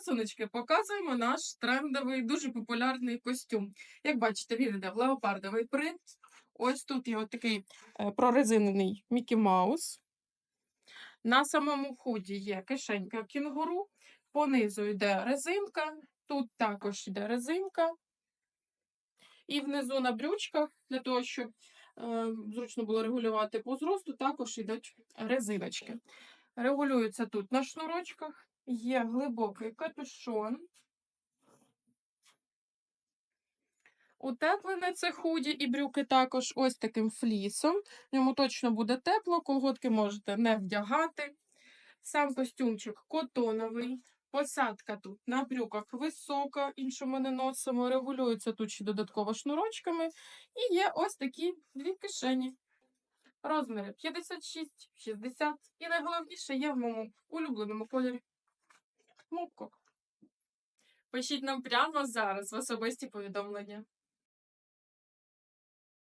красунечки, показуємо наш трендовий, дуже популярний костюм. Як бачите, він йде в леопардовий принт. Ось тут є такий е, прорезинений Мікі Маус. На самому худі є кишенька кінгуру, понизу йде резинка, тут також йде резинка. І внизу на брючках, для того, щоб е, зручно було регулювати по зросту, також йдуть резиночки. Регулюється тут на шнурочках, є глибокий капюшон. Утеплене це худі і брюки також ось таким флісом. В ньому точно буде тепло, колготки можете не вдягати. Сам костюмчик котоновий. Посадка тут на брюках висока, іншому не носимо. Регулюється тут ще додатково шнурочками. І є ось такі дві кишені. Розміри 56, 60. І найголовніше є в моєму улюбленому кольорі. Мопко. Пишіть нам прямо зараз в особисті повідомлення.